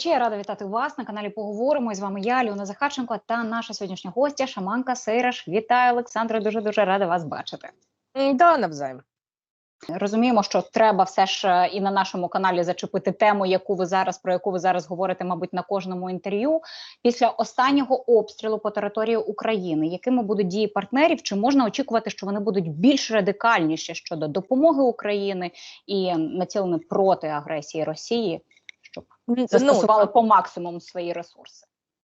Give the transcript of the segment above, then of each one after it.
глядачі, я рада вітати вас на каналі. Поговоримо з вами. Я Ліона Захарченко та наша сьогоднішня гостя Шаманка Сейраш. Вітаю, Олександре. Дуже дуже рада вас бачити. Да, навзаєм. Розуміємо, що треба все ж е, і на нашому каналі зачепити тему, яку ви зараз про яку ви зараз говорите, мабуть, на кожному інтерв'ю. Після останнього обстрілу по території України, якими будуть дії партнерів, чи можна очікувати, що вони будуть більш радикальніші щодо допомоги України і націлені проти агресії Росії, щоб Н- по максимуму свої ресурси?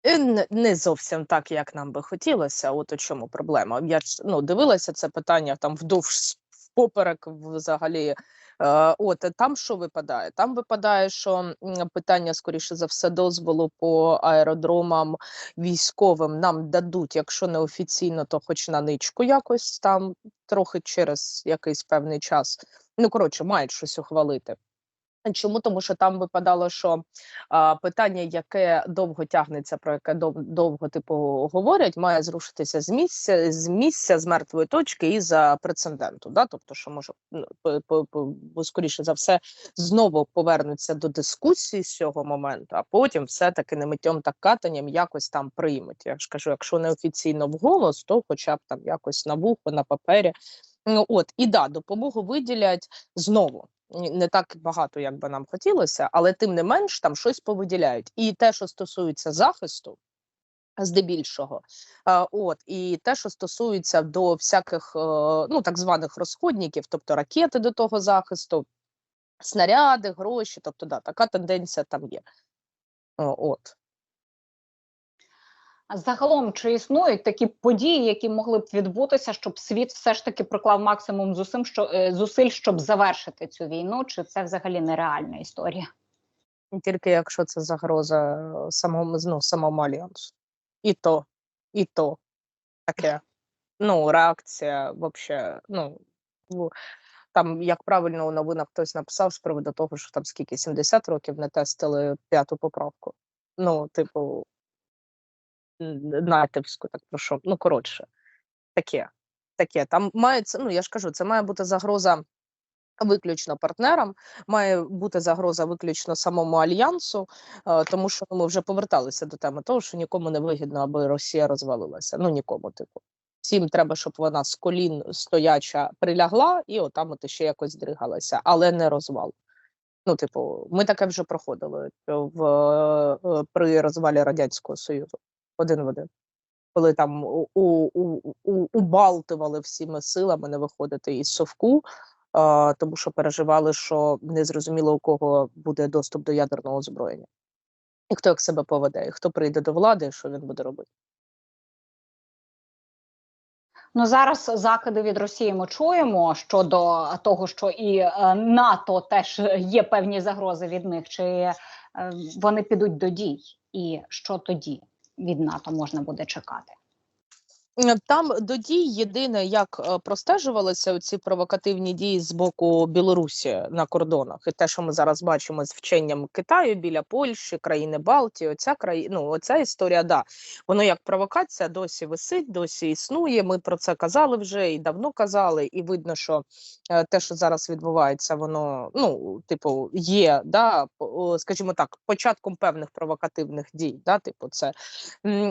е, не зовсім так, як нам би хотілося. От у чому проблема. Я ж ну дивилася це питання там вдовж поперек взагалі. Е, От е, там що випадає? Там випадає, що питання, скоріше за все, дозволу по аеродромам військовим нам дадуть, якщо не офіційно, то хоч на ничку якось там трохи через якийсь певний час. Ну коротше, мають щось ухвалити. Чому? Тому що там випадало, що а, питання, яке довго тягнеться, про яке дов, довго типу говорять, має зрушитися з місця з місця з мертвої точки і за прецеденту. Да? Тобто, що може ну, по- скоріше за все знову повернуться до дискусії з цього моменту, а потім все-таки не миттєм та катанням якось там приймуть. Я ж кажу, якщо не офіційно вголос, то хоча б там якось на вухо, на папері. Ну от і да, допомогу виділять знову не так багато, як би нам хотілося, але тим не менш там щось повиділяють. І те, що стосується захисту, здебільшого, от і те, що стосується до всяких е, ну так званих розходників, тобто ракети до того захисту, снаряди, гроші, тобто да, така тенденція там є. От. А загалом, чи існують такі події, які могли б відбутися, щоб світ все ж таки приклав максимум зусиль, що е, зусиль, щоб завершити цю війну? Чи це взагалі нереальна історія? Тільки якщо це загроза е, самому ну, самому альянсу. І то, і то таке. Ну, реакція вообще, ну, там, як правильно у новинах хтось написав з приводу того, що там скільки 70 років не тестили п'яту поправку. Ну, типу, натівську, так прошу. Ну, коротше, таке. Таке. Там мається, ну я ж кажу, це має бути загроза виключно партнерам, має бути загроза виключно самому альянсу, е, тому що ну, ми вже поверталися до теми того, що нікому не вигідно, аби Росія розвалилася. Ну нікому, типу. Всім треба, щоб вона з колін стояча прилягла і отам от ще якось дригалася, але не розвал. Ну, типу, ми таке вже проходили в, е, при розвалі Радянського Союзу один в один. Коли там у, у, у, убалтували всіми силами не виходити із совку, а, тому що переживали, що незрозуміло у кого буде доступ до ядерного озброєння. І хто як себе поведе, і хто прийде до влади, що він буде робити. Ну зараз закиди від Росії ми чуємо щодо того, що і е, НАТО теж є певні загрози від них. Чи е, вони підуть до дій, і що тоді від НАТО можна буде чекати? Там до дій єдине, як е, простежувалися ці провокативні дії з боку Білорусі на кордонах, і те, що ми зараз бачимо з вченням Китаю біля Польщі, країни Балтії, оця країна, ну оця історія, да, воно як провокація досі висить, досі існує. Ми про це казали вже і давно казали, і видно, що е, те, що зараз відбувається, воно ну, типу, є, да, скажімо так, початком певних провокативних дій. Да, типу, це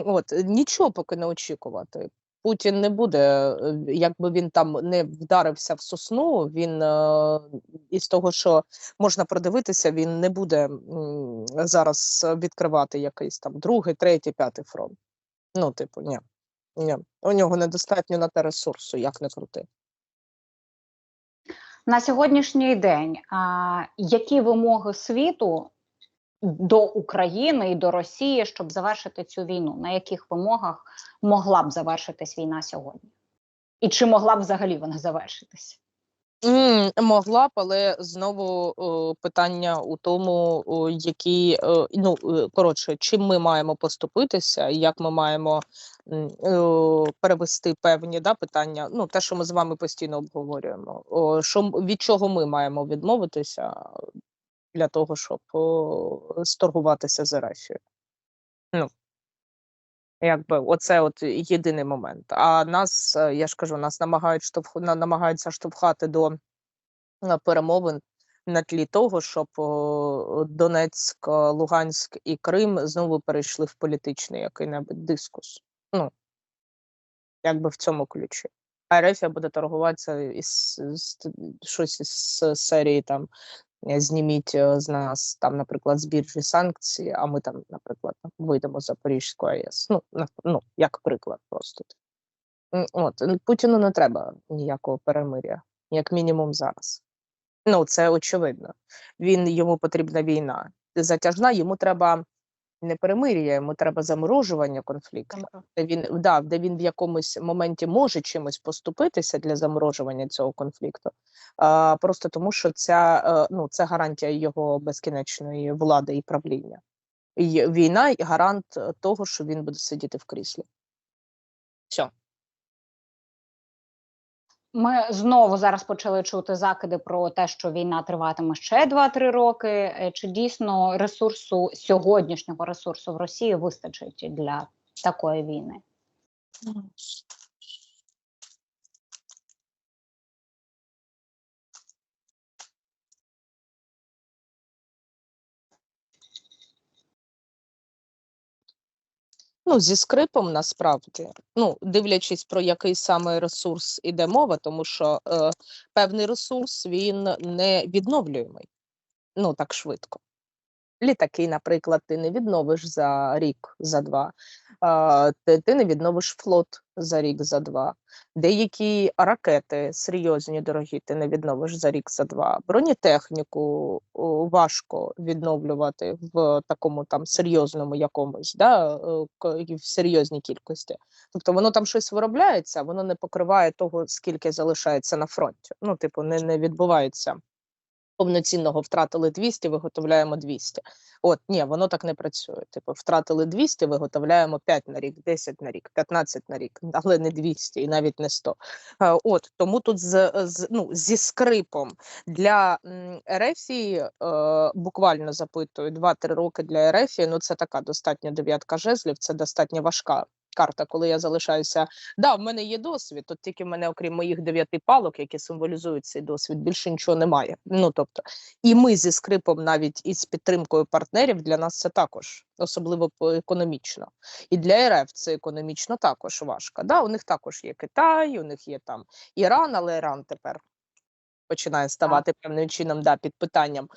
От нічого поки не очікувати. Путін не буде, е, якби він там не вдарився в сосну. Він е, із того, що можна продивитися, він не буде зараз відкривати якийсь там другий, третій, п'ятий фронт. Ну, типу, ні. Ні. У нього недостатньо на те ресурсу, як не крути. На сьогоднішній день а, які вимоги світу до України і до Росії, щоб завершити цю війну? На яких вимогах могла б завершитись війна сьогодні? І чи могла б взагалі вона завершитись? М, Могла б, але знову о, питання у тому, о, які е, ну е, коротше, чим ми маємо поступитися, як ми маємо е, перевести певні да, питання. Ну, те, що ми з вами постійно обговорюємо. О, що від чого ми маємо відмовитися для того, щоб сторгуватися з Ерефією. Ну, Якби оце от єдиний момент. А нас, е, я ж кажу, нас намагають штовх... намагаються штовхати до е, перемовин на тлі того, щоб Донецьк, е, Луганськ і Крим знову перейшли в політичний який-небудь дискус. Ну, якби в цьому ключі. А Ерефія буде торгуватися із, з щось із серії там зніміть е, з нас там, наприклад, з санкції, а ми там, наприклад, вийдемо з Запорізької АЕС. Ну, ну, як приклад просто. От Путіну не треба ніякого перемиря, як мінімум зараз. Ну, це очевидно. Він йому потрібна війна. Затяжна, йому треба не перемир'я, йому треба заморожування конфлікту де він да, де він в якомусь моменті може чимось поступитися для заморожування цього конфлікту, а, просто тому, що ця е, ну це гарантія його безкінечної влади і правління. І війна і гарант е, того, що він буде сидіти в кріслі. Все. Ми знову зараз почали чути закиди про те, що війна триватиме ще 2-3 роки. Е, Чи дійсно ресурсу сьогоднішнього ресурсу в Росії вистачить для такої війни? Ну, зі скрипом насправді, ну, дивлячись про який саме ресурс іде мова, тому що е, певний ресурс він не відновлюємий ну так швидко. Літаки, наприклад, ти не відновиш за рік, за два. Ти, ти не відновиш флот за рік, за два. Деякі ракети серйозні, дорогі, ти не відновиш за рік, за два. Бронетехніку важко відновлювати в такому там серйозному якомусь, да, в серйозній кількості. Тобто воно там щось виробляється, воно не покриває того, скільки залишається на фронті. Ну, типу, не, не відбувається повноцінного втратили 200, виготовляємо 200. От, ні, воно так не працює. Типу, втратили 200, виготовляємо 5 на рік, 10 на рік, 15 на рік, але не 200 і навіть не 100. Е, От, тому тут з, з, ну, зі скрипом для Ерефії е, буквально запитую 2-3 роки для Ерефії, ну це така достатньо дев'ятка жезлів, це достатньо важка карта, коли я залишаюся Да, в мене є досвід. Тут тільки в мене, окрім моїх дев'яти палок, які символізують цей досвід, більше нічого немає. Ну тобто, і ми зі скрипом, навіть із підтримкою партнерів, для нас це також, особливо економічно. І для РФ це економічно також важко. Да, у них також є Китай, у них є там Іран, але Іран тепер починає ставати певним чином да, під питанням.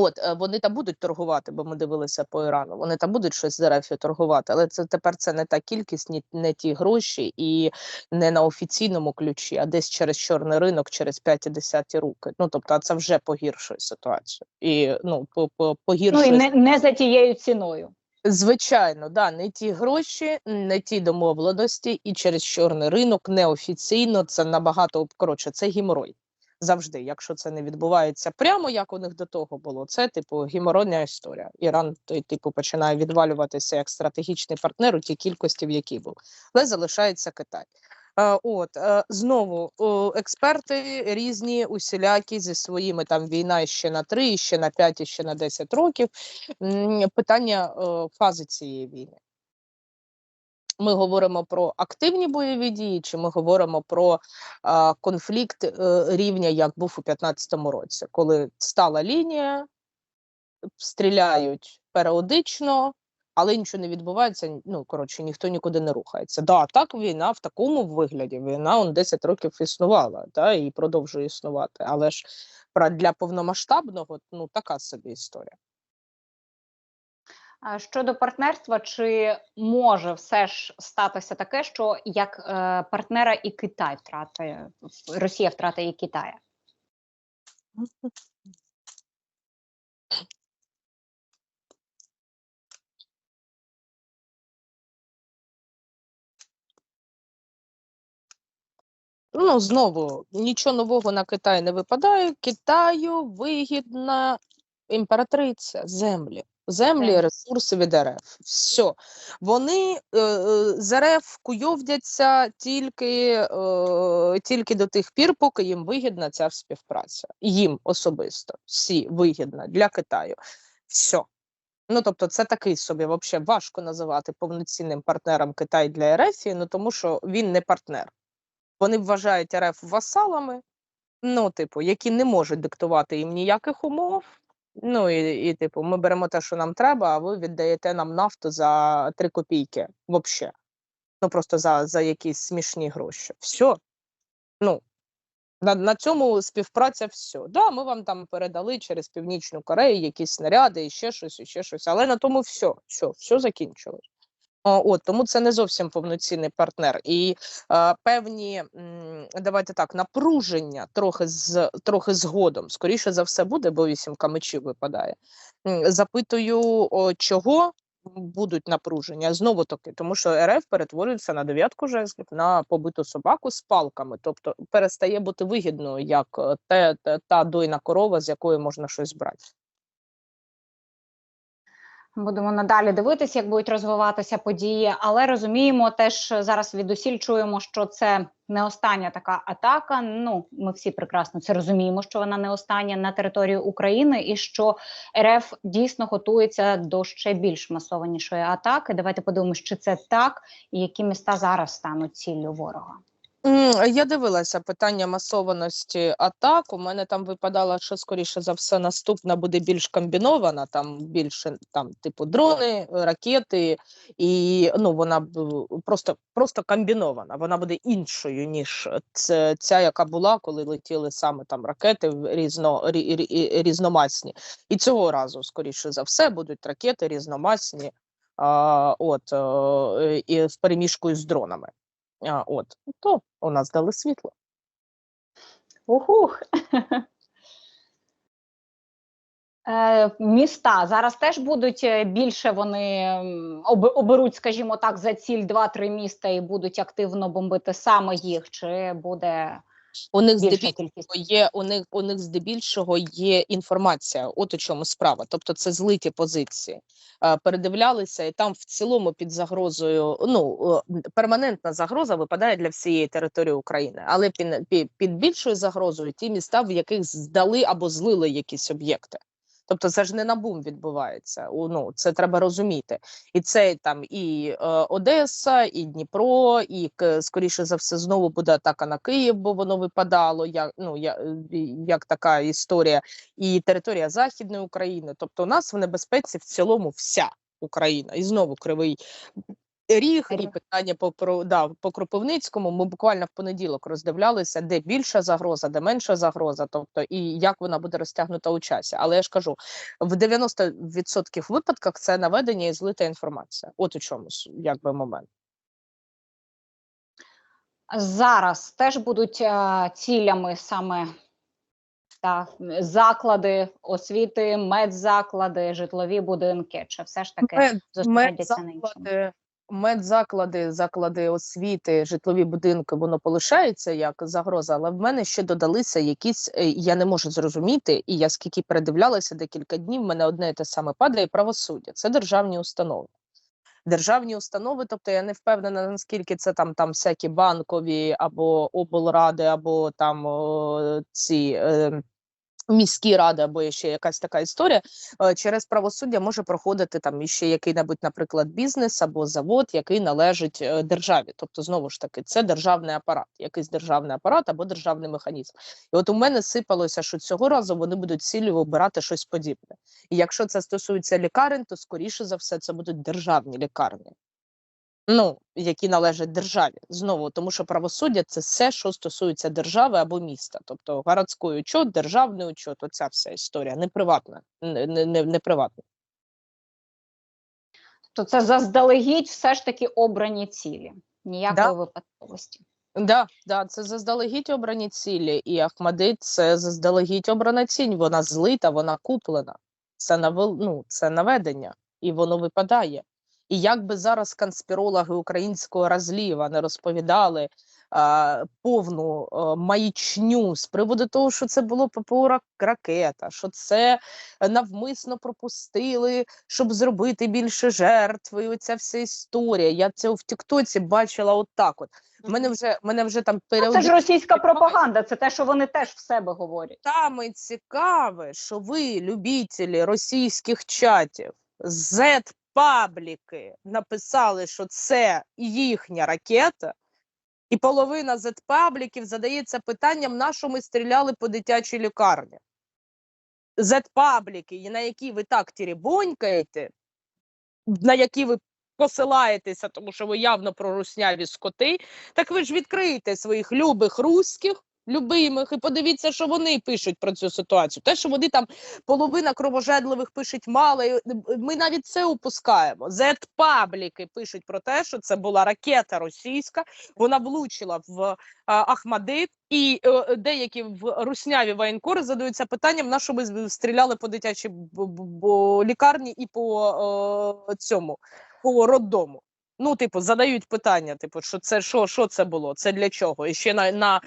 От е, вони там будуть торгувати, бо ми дивилися по Ірану. Вони там будуть щось з РФ торгувати, але це тепер це не та кількість, ні не ті гроші, і не на офіційному ключі, а десь через чорний ринок, через 5-10 руки. Ну тобто, це вже погіршує ситуацію. І ну по, по Ну і не, не за тією ціною. Звичайно, да, не ті гроші, не ті домовленості, і через чорний ринок неофіційно це набагато коротше, це геморой. Завжди, якщо це не відбувається прямо, як у них до того було, це типу геморойна історія. Іран той, типу, починає відвалюватися як стратегічний партнер у тій кількості, в якій був, але залишається Китай. От е, знову експерти різні, усілякі зі своїми там війна ще на 3, ще на 5, ще на 10 років. Питання фази цієї війни. Ми говоримо про активні бойові дії, чи ми говоримо про а, конфлікт е, рівня, як був у 2015 році, коли стала лінія, стріляють періодично, але нічого не відбувається. Ну коротше, ніхто нікуди не рухається. Да, так війна в такому вигляді. Війна он 10 років існувала, да, і продовжує існувати. Але ж для повномасштабного ну така собі історія. Щодо партнерства, чи може все ж статися таке, що як е, партнера і Китай втратить Росія втратить і Китая? Ну, знову нічого нового на Китай не випадає. Китаю вигідна імператриця землі. Землі, ресурси від РФ. Все. Вони е, е, з РФ куйовдяться тільки, е, тільки до тих пір, поки їм вигідна ця співпраця. Їм особисто всі вигідна для Китаю. Все. Ну, тобто, це такий собі взагалі важко називати повноцінним партнером Китай для РФ, ну тому що він не партнер. Вони вважають РФ васалами, ну, типу, які не можуть диктувати їм ніяких умов. Ну і, і типу, ми беремо те, що нам треба, а ви віддаєте нам нафту за 3 копійки взагалі. Ну просто за, за якісь смішні гроші. Все. Ну, на, на цьому співпраця все. Да, ми вам там передали через Північну Корею якісь снаряди, і ще щось, і ще щось. Але на тому все, все, все закінчилось. От тому це не зовсім повноцінний партнер. І е, певні давайте так, напруження трохи з трохи згодом. Скоріше за все буде, бо вісімка мечів випадає. Запитую, о, чого будуть напруження знову таки, тому що РФ перетворюється на дев'ятку жезлів на побиту собаку з палками, тобто перестає бути вигідною як е, те, те та дойна корова, з якої можна щось брати. Будемо надалі дивитися, як будуть розвиватися події, але розуміємо, теж зараз відусіль чуємо, що це не остання така атака. Ну ми всі прекрасно це розуміємо, що вона не остання на території України, і що РФ дійсно готується до ще більш масованішої атаки. Давайте подивимося, чи це так, і які міста зараз стануть ціллю ворога. Я дивилася питання масованості атак. У мене там випадало, що скоріше за все наступна буде більш комбінована, там більше там, типу, дрони, ракети, і ну вона просто просто комбінована. Вона буде іншою, ніж це, ця, яка була, коли летіли саме там ракети різно, рі, рі, різномасні. І цього разу, скоріше за все, будуть ракети різномасні. А, от е, і в переміжку з дронами. А, от то у нас дали світло. Ухух. Е, Міста зараз теж будуть е, більше вони оберуть, скажімо так, за ціль 2-3 міста і будуть активно бомбити саме їх, чи буде У них здебільшого є у них у них здебільшого є інформація. От у чому справа. Тобто це злиті позиції. Передивлялися, і там в цілому під загрозою. Ну е, перманентна загроза випадає для всієї території України, але під, під більшою загрозою ті міста, в яких здали або злили якісь об'єкти. Тобто це ж не на бум відбувається. Ну це треба розуміти. І це там і е, Одеса, і Дніпро, і скоріше за все знову буде атака на Київ, бо воно випадало як ну я, е, як така історія, і територія Західної України. Тобто, у нас в небезпеці в цілому вся Україна, і знову кривий. Ріг і питання по про да, по Кропивницькому. Ми буквально в понеділок роздивлялися, де більша загроза, де менша загроза, тобто і як вона буде розтягнута у часі. Але я ж кажу, в 90% випадках це наведення і злита інформація. От у чому с- якби момент. Зараз теж будуть е, цілями саме та, заклади освіти, медзаклади, житлові будинки, чи все ж таки Мед, зосередяться на іншому? Медзаклади, заклади освіти, житлові будинки, воно полишається як загроза, але в мене ще додалися якісь, е, я не можу зрозуміти, і я скільки передивлялася декілька днів, в мене одне і те саме падає правосуддя. Це державні установи. Державні установи, тобто я не впевнена, наскільки це там, там всякі банкові або облради, або там о, ці е, міські ради, або ще якась така історія. Е, через правосуддя може проходити там іще який-небудь, наприклад, бізнес або завод, який належить е, державі. Тобто, знову ж таки, це державний апарат, якийсь державний апарат або державний механізм. І от у мене сипалося, що цього разу вони будуть цілі обирати щось подібне. І якщо це стосується лікарень, то скоріше за все це будуть державні лікарні. Ну, які належать державі знову, тому що правосуддя це все, що стосується держави або міста, тобто городський учет, державний учет, оця вся історія, не приватна, не, не, не, не приватна. То це заздалегідь все ж таки обрані цілі, ніякої Да. випадковості. Да, да, це заздалегідь обрані цілі, і Ахмадит це заздалегідь обрана цінь. Вона злита, вона куплена. Це навел, ну, це наведення, і воно випадає. І як би зараз конспірологи українського розліва не розповідали а, повну а, маячню з приводу того, що це було ППО рак- ракета, що це навмисно пропустили, щоб зробити більше жертв. І оця вся історія. Я це в Тіктоці бачила отак. От мене вже мене вже там Ну, Це ж російська пропаганда, це те, що вони теж в себе говорять. саме цікаве, що ви, любителі російських чатів, z пабліки написали, що це їхня ракета. І половина зетпабліків задається питанням, на що ми стріляли по дитячій лікарні. Зетпабліки, на які ви так тірібонькаєте, на які ви посилаєтеся, тому що ви явно прорусняві скоти, так ви ж відкриєте своїх любих руських, любимих, і подивіться, що вони пишуть про цю ситуацію. Те, що вони там половина кровожедливих пишуть мало, і ми навіть це упускаємо. Зет-пабліки пишуть про те, що це була ракета російська, вона влучила в а, Ахмадит, і е, деякі в русняві воєнкори задаються питанням, на що ми стріляли по дитячій лікарні і по е, цьому по роддому. Ну, типу, задають питання, типу, що це що, що це було? Це для чого? І ще на, на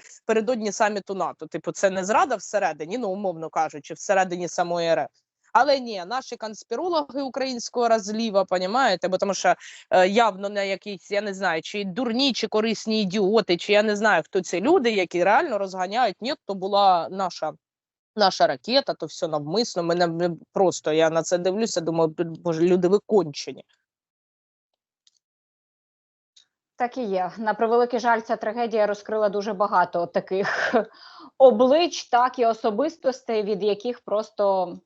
саміту НАТО. Типу, це не зрада всередині, ну умовно кажучи, всередині самої РФ. Але ні, наші конспірологи українського розліва, понімаєте, бо тому що е, явно не якісь, я не знаю, чи дурні, чи корисні ідіоти, чи я не знаю, хто ці люди, які реально розганяють. Ні, то була наша. Наша ракета, то все навмисно. Мене просто я на це дивлюся. Думаю, «Блін, боже, люди ви Так і є. На превеликий жаль, ця трагедія розкрила дуже багато таких облич, так і особистостей, від яких просто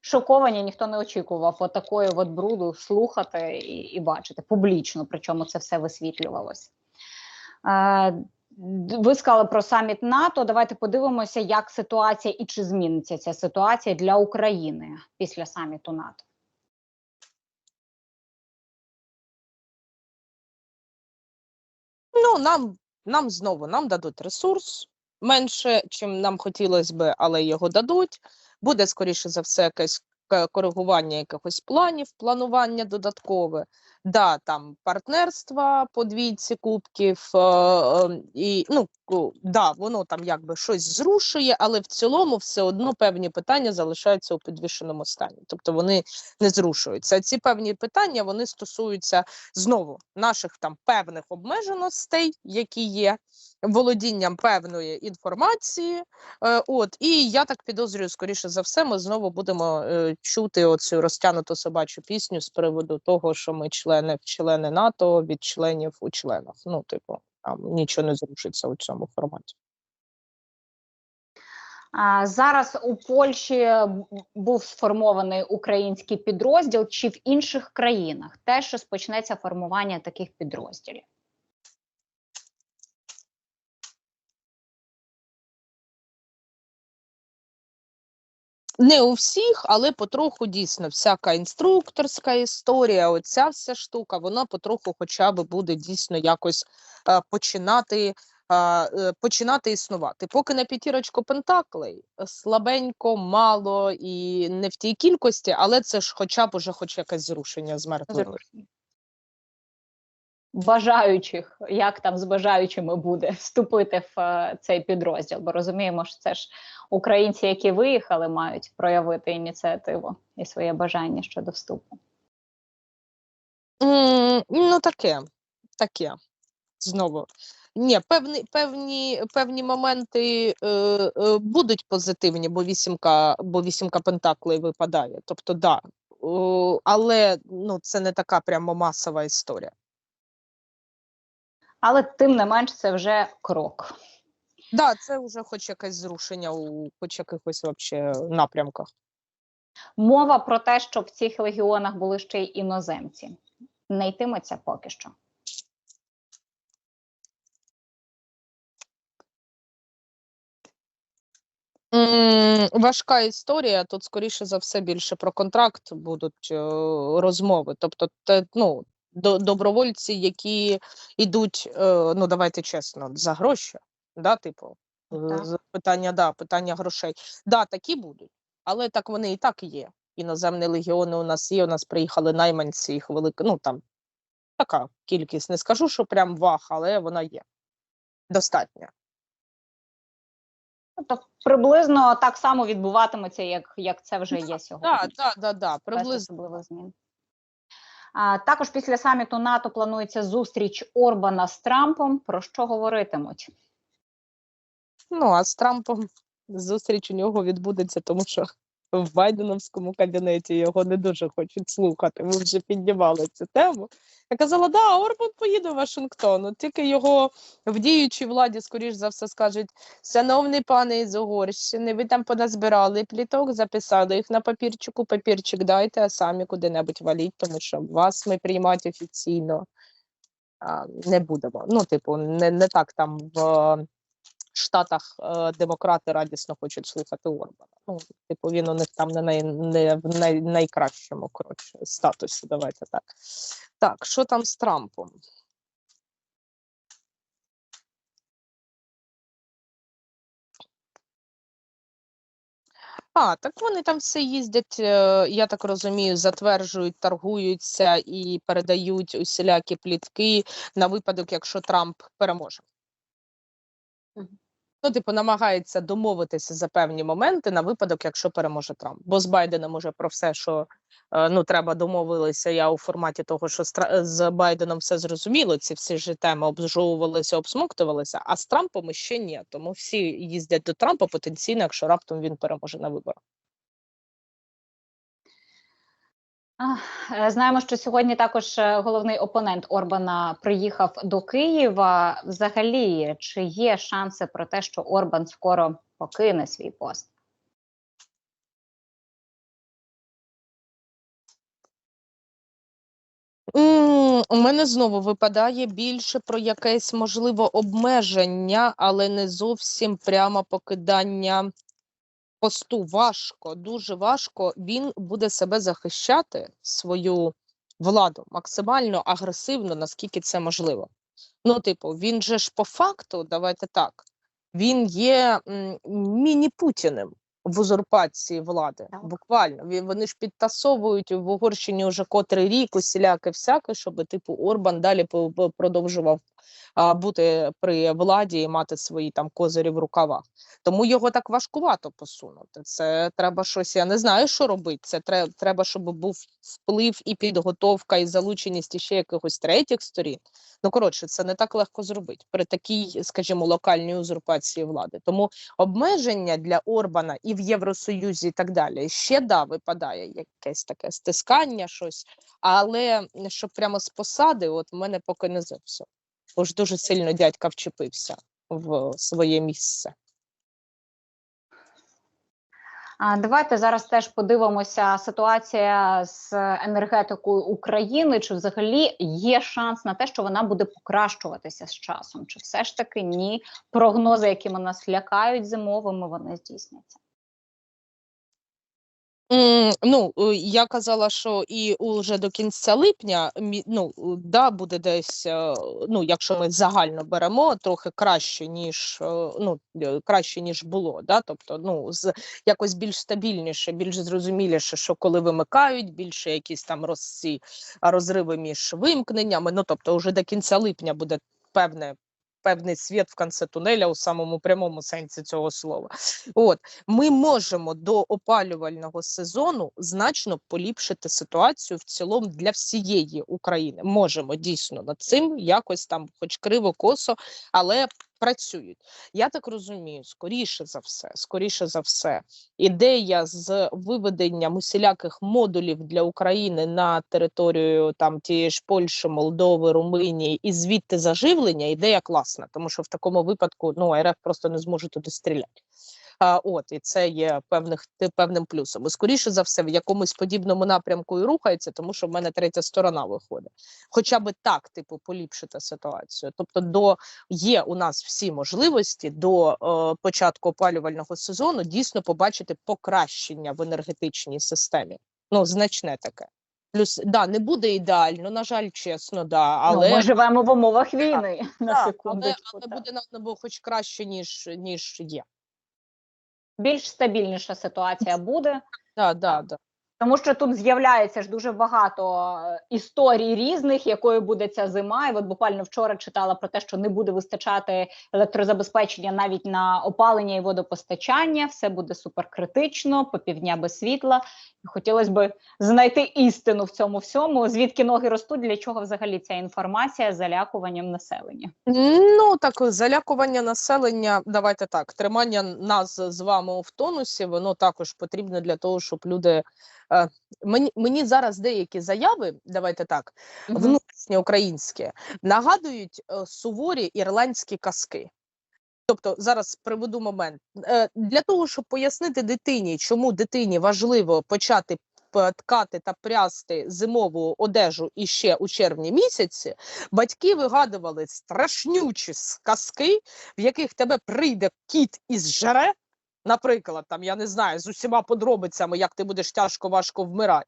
шоковані ніхто не очікував от такої от бруду слухати і, і бачити публічно, причому це все висвітлювалося. Е, ви сказали про саміт НАТО. Давайте подивимося, як ситуація і чи зміниться ця ситуація для України після саміту НАТО. Ну, нам, нам знову нам дадуть ресурс менше, чим нам хотілося би, але його дадуть. Буде, скоріше за все, якесь коригування якихось планів, планування додаткове. Да, там партнерства по двійці кубків, е, е, і ну да, воно там якби щось зрушує, але в цілому все одно певні питання залишаються у підвішеному стані. Тобто вони не зрушуються. Ці певні питання вони стосуються знову наших там певних обмеженостей, які є володінням певної інформації. Е, от і я так підозрюю, скоріше за все, ми знову будемо е, чути оцю розтягнуту собачу пісню з приводу того, що ми члени в члени НАТО від членів у членах. Ну, типу, там нічого не зрушиться у цьому форматі. Зараз у Польщі був сформований український підрозділ, чи в інших країнах теж розпочнеться формування таких підрозділів. Не у всіх, але потроху дійсно всяка інструкторська історія, оця вся штука, вона потроху хоча б буде дійсно якось е, починати, е, е, починати існувати. Поки на п'ятірочку пентаклей слабенько, мало і не в тій кількості, але це ж хоча б уже хоч якесь зрушення з мертвими. Бажаючих, як там з бажаючими буде вступити в е, цей підрозділ, бо розуміємо, що це ж українці, які виїхали, мають проявити ініціативу і своє бажання щодо вступу. М, Ну, таке, таке. Знову. Ні, певні, певні, певні моменти е, е, будуть позитивні, бо вісімка, бо вісімка пентаклей випадає. Тобто, да. Але ну, це не така прямо масова історія. Але тим не менш, це вже крок. Да, це вже хоч якесь зрушення у хоч якихось вообще напрямках. Мова про те, щоб в цих легіонах були ще й іноземці, не йтиметься поки що. Важка історія. Тут, скоріше за все, більше про контракт будуть е, розмови. Тобто, те, ну, добровольці, які йдуть, е, ну давайте чесно, за гроші, да, типу, е, Так. питання, да, питання грошей. Да, такі будуть, але так вони і так є. Іноземні легіони у нас є. У нас приїхали найманці, їх велика, ну там така кількість. Не скажу, що прям вах, але вона є. Достатня. Тобто приблизно так само відбуватиметься, як, як це вже є сьогодні. Так, так, так, да, без приблизно. особливих змін. Також після саміту НАТО планується зустріч Орбана з Трампом. Про що говоритимуть? Ну, а з Трампом зустріч у нього відбудеться, тому що в Байденовському кабінеті його не дуже хочуть слухати. Ми вже піднімали цю тему. Я казала, да, Орбан поїде в Вашингтон. От тільки його в діючій владі, скоріш за все, скажуть: шановний пане із Угорщини, ви там поназбирали пліток, записали їх на папірчику, папірчик дайте, а самі куди-небудь валіть, тому що вас ми приймати офіційно а, не будемо. Ну, типу, не, не так там в Штатах е, демократи радісно хочуть слухати Орбана. Ну, типу, він у них там не, най, не в най, найкращому коротше, статусі. Давайте так. Так, що там з Трампом? А, так вони там все їздять, е, я так розумію, затверджують, торгуються і передають усілякі плітки на випадок, якщо Трамп переможе. Ну, типу, намагається домовитися за певні моменти на випадок, якщо переможе Трамп. Бо з Байденом уже про все, що е, ну треба домовилися. Я у форматі того, що з, з Байденом все зрозуміло. Ці всі ж теми обжовувалися, обсмоктувалися, а з Трампом ще ні. Тому всі їздять до Трампа потенційно, якщо раптом він переможе на виборах. А, е, Знаємо, що сьогодні також е, головний опонент Орбана приїхав до Києва. Взагалі, чи є шанси про те, що Орбан скоро покине свій пост? У мене знову випадає більше про якесь можливо обмеження, але не зовсім прямо покидання посту. Важко, дуже важко. Він буде себе захищати, свою владу максимально агресивно, наскільки це можливо. Ну, типу, він же ж по факту, давайте так, він є міні-путіним в узурпації влади. Так. Буквально вони ж підтасовують в Угорщині вже котрий рік усіляке всяке, щоб типу Орбан далі продовжував бути при владі і мати свої там козирі в рукавах. Тому його так важкувато посунути. Це треба щось. Я не знаю, що робити. Це треба, щоб був вплив і підготовка, і залученість ще якихось третіх сторін. Ну коротше, це не так легко зробити при такій, скажімо, локальній узурпації влади. Тому обмеження для Орбана і в Євросоюзі, і так далі, ще да випадає якесь таке стискання, щось, але щоб прямо з посади, от в мене поки не зовсім. Бо ж дуже сильно дядька вчепився в своє місце. Давайте зараз теж подивимося ситуація з енергетикою України. Чи взагалі є шанс на те, що вона буде покращуватися з часом? Чи все ж таки ні? Прогнози, якими нас лякають зимовими, вони здійсняться? Ну, е, я казала, що і уже до кінця липня, ну, е, да, буде десь, е, ну, якщо ми загально беремо, трохи краще, ніж, ну, краще, ніж було, да, тобто, ну, з, якось більш стабільніше, більш зрозуміліше, що коли вимикають, більше якісь там роз, ці розриви між вимкненнями, ну, тобто, вже до кінця липня буде певне, певний світ в кінці тунеля у самому прямому сенсі цього слова. От, ми можемо до опалювального сезону значно поліпшити ситуацію в цілому для всієї України. Можемо дійсно над цим якось там, хоч криво косо, але працюють. Я так розумію, скоріше за все, скоріше за все, ідея з виведенням усіляких модулів для України на територію там тієї ж Польщі, Молдови, Румунії і звідти заживлення ідея класна, тому що в такому випадку ну РФ просто не зможе туди стріляти. А, от і це є певних певним плюсом. І скоріше за все, в якомусь подібному напрямку і рухається, тому що в мене третя сторона виходить. Хоча би так, типу, поліпшити ситуацію. Тобто, до є у нас всі можливості до е, початку опалювального сезону дійсно побачити покращення в енергетичній системі. Ну, значне таке. Плюс да, не буде ідеально, на жаль, чесно, да, але ну, ми живемо в умовах війни на так, але, але буде нам хоч краще, ніж ніж є. Більш стабільніша ситуація буде. Да, да, да. Тому що тут з'являється ж дуже багато е, історій різних, якою буде ця зима. І от буквально вчора читала про те, що не буде вистачати електрозабезпечення навіть на опалення і водопостачання. Все буде суперкритично, по півдня без світла. Хотілося б знайти істину в цьому всьому. Звідки ноги ростуть, для чого взагалі ця інформація з залякуванням населення? Ну так залякування населення. Давайте так, тримання нас з вами в тонусі. Воно також потрібно для того, щоб люди. Е, мені мені зараз деякі заяви, давайте так, внутрішньоукраїнські, нагадують е, суворі ірландські казки. Тобто зараз приведу момент Е, для того, щоб пояснити дитині, чому дитині важливо почати ткати та прясти зимову одежу іще у червні місяці, батьки вигадували страшнючі сказки, в яких тебе прийде кіт із жере. Наприклад, там я не знаю з усіма подробицями, як ти будеш тяжко важко вмирати,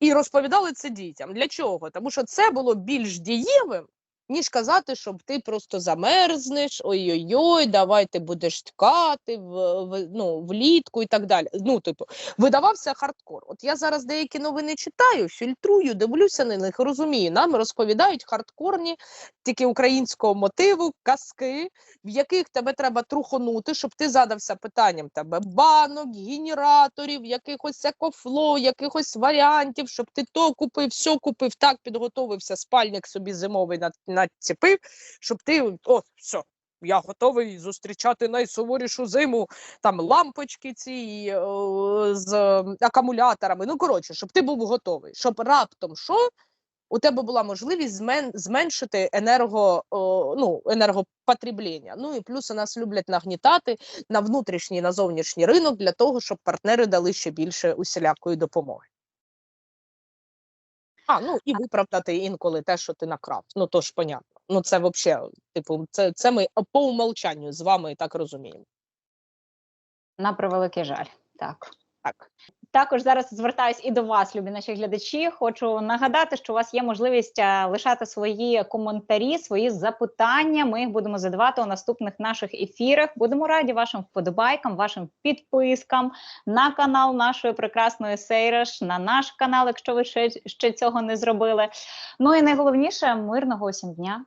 і розповідали це дітям. Для чого? Тому що це було більш дієвим, ніж казати, щоб ти просто замерзнеш, ой-ой-ой, давай ти будеш ткати в, в, ну, влітку і так далі. Ну, типу, видавався хардкор. От я зараз деякі новини читаю, фільтрую, дивлюся на них, розумію. Нам розповідають хардкорні, тільки українського мотиву, казки, в яких тебе треба трухонути, щоб ти задався питанням тебе банок, генераторів, якихось екофло, якихось варіантів, щоб ти то купив, все купив, так підготовився, спальник собі зимовий над- надцепив, щоб ти о, все. Я готовий зустрічати найсуворішу зиму, там лампочки ці е, з е, акумуляторами. Ну коротше, щоб ти був готовий, щоб раптом що у тебе була можливість змен, зменшити енерго, о, ну, енергопотреблення. Ну і плюс у нас люблять нагнітати на внутрішній на зовнішній ринок для того, щоб партнери дали ще більше усілякої допомоги. А, ну і виправдати інколи те, що ти накрав. Ну то ж понятно. Ну це взагалі, типу, це, це ми по умолчанню з вами так розуміємо. На превеликий жаль, так. Так. Також зараз звертаюсь і до вас, любі наші глядачі. Хочу нагадати, що у вас є можливість е, лишати свої коментарі, свої запитання. Ми їх будемо задавати у наступних наших ефірах. Будемо раді вашим вподобайкам, вашим підпискам на канал нашої прекрасної Сейреш, на наш канал, якщо ви ще, ще цього не зробили. Ну і найголовніше мирного усім дня.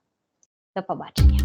До побачення.